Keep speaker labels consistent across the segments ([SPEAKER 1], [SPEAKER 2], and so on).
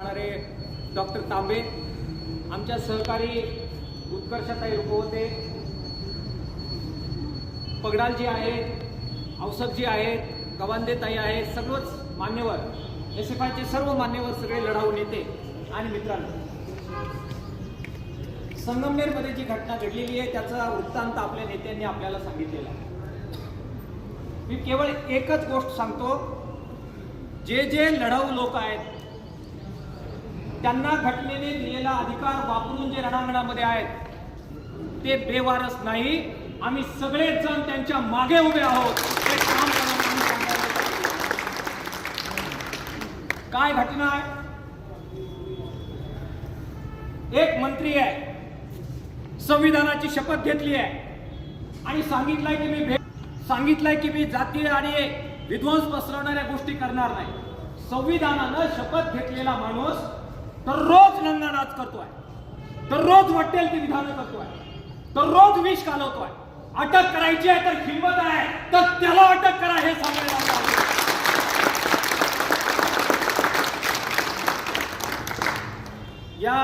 [SPEAKER 1] राहणारे डॉक्टर तांबे आमच्या सहकारी उत्कर्षताई रुपवते पगडालजी आहेत जी आहेत गवांदेताई आहेत सर्वच मान्यवर एस एफ आयचे सर्व मान्यवर सगळे लढाऊ नेते आणि मित्रांनो. संगमनेरमध्ये जी घटना घडलेली आहे त्याचा वृत्तांत आपल्या नेत्यांनी आपल्याला सांगितलेला आहे. मी केवळ एकच गोष्ट सांगतो जे जे लढाऊ लोक आहेत त्यांना घटनेने दिलेला अधिकार वापरून जे रणांगणामध्ये आहेत ते बेवारस नाही. आम्ही सगळेच जण त्यांच्या मागे उभे आहोत. ते काम काय घटना आहे? एक मंत्री आहे. संविधानाची शपथ घेतली आहे. आणि सांगितलंय की मी भेट सांगितलंय की मी जातीय आणि विध्वंस पसरवणाऱ्या गोष्टी करणार नाही. संविधानानं शपथ घेतलेला माणूस दररोज नंदनाच करतोय. दररोज वाटेल ती विधानं करतोय. दररोज विष घालवतोय. अटक करायची आहे तर हिंमत आहे. तर त्याला अटक करा हे सांगायला या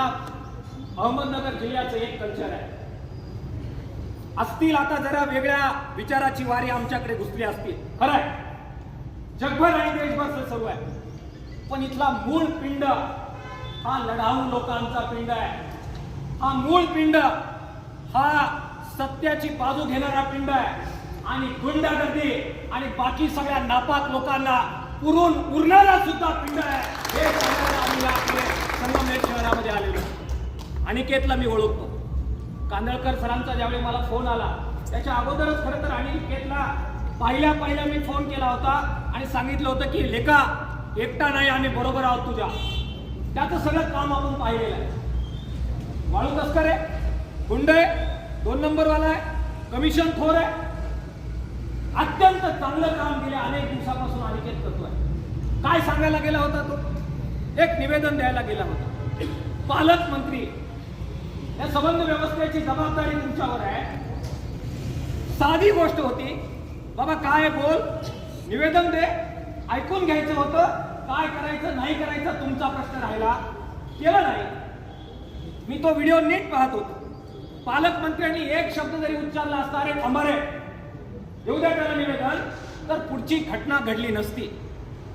[SPEAKER 1] अहमदनगर जिल्ह्याचं एक कल्चर आहे. असतील आता जरा वेगळ्या विचाराची वारी आमच्याकडे घुसली असतील. खरं आहे जगभर आणि देशभर सुरू आहे. पण इथला मूळ पिंड हा लढाऊ लोकांचा पिंड आहे. हा मूळ पिंड हा सत्याची बाजू घेणारा पिंड आहे. आणि गुंडागर्दी आणि बाकी सगळ्या नापाक लोकांना पुरून उरणारा सुद्धा पिंड आहे. हे सांगायला आम्ही आपले संगमनेर शहरामध्ये आलेलो अनिकेतला मी ओळखतो. कांदळकर सरांचा ज्यावेळी मला फोन आला त्याच्या अगोदरच खरं तर अनिकेतला पहिल्या पहिल्या मी फोन केला होता आणि सांगितलं होतं की लेखा एकटा नाही आम्ही बरोबर आहोत तुझ्या. त्याचं सगळं काम आपण पाहिलेलं आहे. वाळू तस्कर आहे गुंड आहे दोन नंबरवाला आहे कमिशन थोर आहे. अत्यंत चांगलं काम गेल्या अनेक दिवसापासून अनिकेत आहे काय सांगायला गेला होता तो? एक निवेदन द्यायला गेला होता. पालकमंत्री या संबंध व्यवस्थेची जबाबदारी तुमच्यावर आहे. साधी गोष्ट होती बाबा काय बोल? निवेदन दे ऐकून घ्यायचं होतं. काय करायचं नाही करायचं तुमचा प्रश्न राहिला. केलं नाही. मी तो व्हिडिओ नीट पाहत होतो. पालकमंत्र्यांनी एक शब्द जरी उच्चारला असता अरे थांबा रे. येऊ द्या त्याला निवेदन. तर पुढची घटना घडली नसती.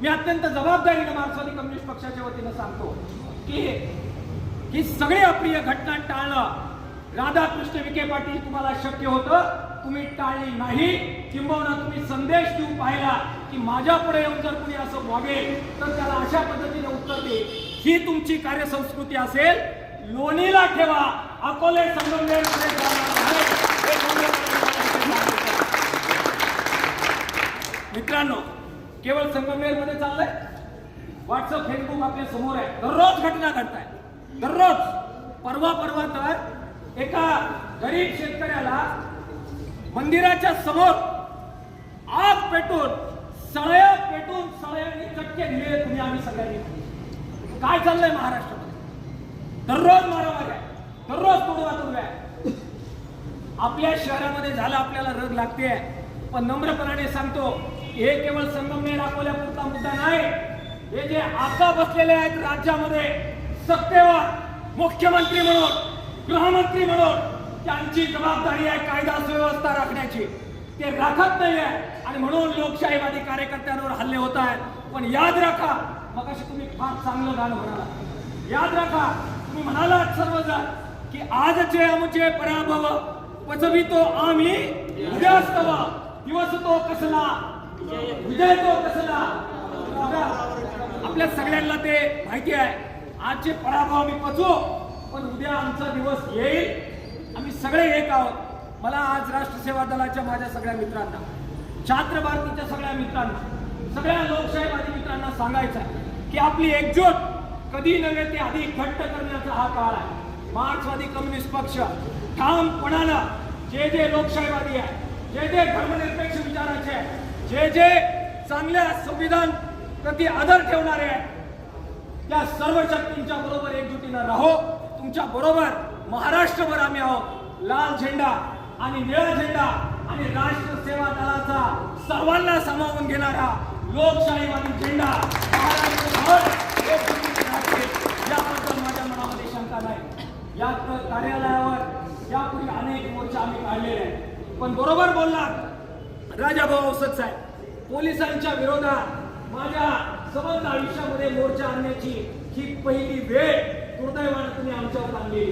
[SPEAKER 1] मी अत्यंत जबाबदारीने मार्क्सवादी कम्युनिस्ट पक्षाच्या वतीनं सांगतो की ही सगळी अप्रिय घटना टाळणं राधाकृष्ण विखे पाटील तुम्हाला शक्य होतं. तुम्ही टाळली नाही किंबहुना तुम्ही संदेश देऊन पाहिला की माझ्या पुढे येऊन जर कुणी असं वागेल तर त्याला अशा पद्धतीने उत्तर दे. ही तुमची कार्यसंस्कृती असेल लोणीला ठेवा. अकोले संगमनेरमध्ये मित्रांनो केवळ संगमनेरमध्ये चाललंय? व्हॉट्सअप फेसबुक आपल्यासमोर आहे. दररोज घटना घडताय. दररोज. परवा परवा तर एका गरीब शेतकऱ्याला मंदिराच्या समोर आग पेटून सळया पेटून सळयांनी चटके दिले तुम्ही आम्ही सगळ्यांनी. काय चाललंय महाराष्ट्रामध्ये? दररोज मारामारी आहे. दररोज तोडवा आहे. आपल्या शहरामध्ये झालं आपल्याला रग लागते पण नम्रपणाने सांगतो हे केवळ संगमनेर दाखवल्यापुरता मुद्दा नाही. हे जे आता बसलेले आहेत राज्यामध्ये सत्तेवर मुख्यमंत्री म्हणून गृहमंत्री म्हणून त्यांची जबाबदारी आहे कायदा सुव्यवस्था राखण्याची. ते राखत नाही आहे आणि म्हणून लोकशाहीवादी कार्यकर्त्यांवर हल्ले होत आहेत. पण याद राखा मग अशी तुम्ही फार चांगलं गाणं म्हणाला याद राखा तुम्ही म्हणालात सर्वजण की आजचे आमचे पराभव पचवितो आम्ही उद्यास्तव. दिवस तो कसला विजय तो कसला. आपल्या सगळ्यांना ते माहिती आहे. आजचे पराभव आम्ही पचवू पण उद्या आमचा दिवस येईल. सगळे एक आहोत. मला आज राष्ट्रसेवा दलाच्या माझ्या सगळ्या मित्रांना छात्र भारतीच्या सगळ्या मित्रांना सगळ्या लोकशाहीवादी मित्रांना सांगायचं आहे की आपली एकजूट कधी नव्हे ते अधिक घट्ट करण्याचा हा काळ आहे. मार्क्सवादी कम्युनिस्ट पक्ष ठामपणाला जे जे लोकशाहीवादी आहे जे जे धर्मनिरपेक्ष विचाराचे आहे जे जे चांगल्या संविधान प्रति आदर ठेवणारे आहेत त्या सर्व शक्तींच्या बरोबर एकजुटीनं राहो. तुमच्या बरोबर महाराष्ट्रभर आम्ही आहोत. लाल झेंडा आणि निळा झेंडा आणि राष्ट्र सेवा दलाचा सर्वांना सामावून घेणारा लोकशाहीवादी झेंडा याबद्दल माझ्या मनामध्ये शंका नाही. या कार्यालयावर यापूर्वी अनेक मोर्चा आम्ही काढलेले आहेत. पण बरोबर बोललात राजाभाऊ औसत साहेब पोलिसांच्या विरोधात माझ्या समज आयुष्यामध्ये मोर्चा आणण्याची ही पहिली वेळ दुर्दैवानं तुम्ही आमच्यावर आणलेली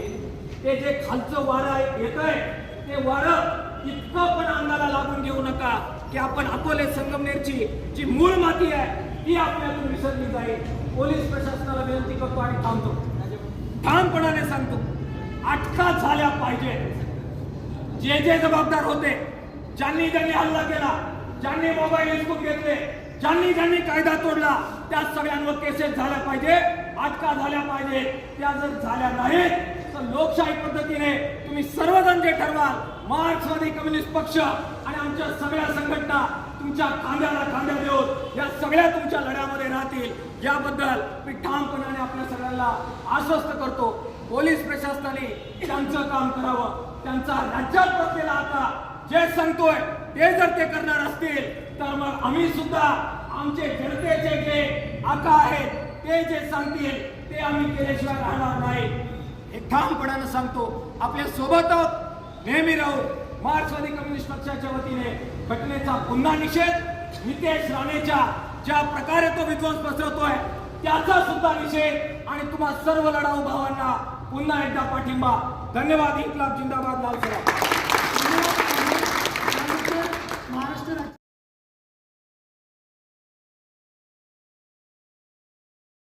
[SPEAKER 1] ते जे खालचं वारं येत आहे ते वारं इतकं पण अंगाला लागून घेऊ नका की आपण अकोले संगमनेरची जी मूळ माती आहे ती आपल्यातून विसरली जाईल. पोलीस प्रशासनाला विनंती करतो आणि थांबतो. ठामपणाने सांगतो अटका झाल्या पाहिजे. जे जे जबाबदार होते ज्यांनी ज्यांनी हल्ला केला ज्यांनी मोबाईल हिसकून घेतले ज्यांनी ज्यांनी कायदा तोडला त्या सगळ्यांवर केसेस झाल्या पाहिजे अटका झाल्या पाहिजे. त्या जर झाल्या नाहीत तर लोकशाही पद्धतीने तुम्ही सर्वजण जे ठरवाल मार्क्सवादी कम्युनिस्ट पक्ष आणि आमच्या सगळ्या संघटना तुमच्या खांद्याला खांद्या देऊन या सगळ्या तुमच्या लढ्यामध्ये राहतील. याबद्दल मी ठामपणाने आपल्या सगळ्यांना आश्वस्त करतो. पोलीस प्रशासनाने त्यांचं काम करावं. त्यांचा राज्यात बसलेला आता जे सांगतोय ते जर ते करणार असतील तर मग आम्ही सुद्धा आमचे जनतेचे जे आका आहेत ते जे सांगतील ते आम्ही केल्याशिवाय राहणार नाही. हे ठामपणानं सांगतो आपल्यासोबत नेहमी राहू मार्क्सवादी कम्युनिस्ट पक्षाच्या वतीने घटनेचा पुन्हा निषेध नितेश राणेच्या ज्या प्रकारे तो विध्वंस पसरवतोय त्याचा सुद्धा निषेध आणि तुम्हा सर्व लढाऊ भावांना पुन्हा एकदा पाठिंबा. धन्यवाद इन्कलाब जिंदाबाद लाल
[SPEAKER 2] महाराष्ट्र राज्य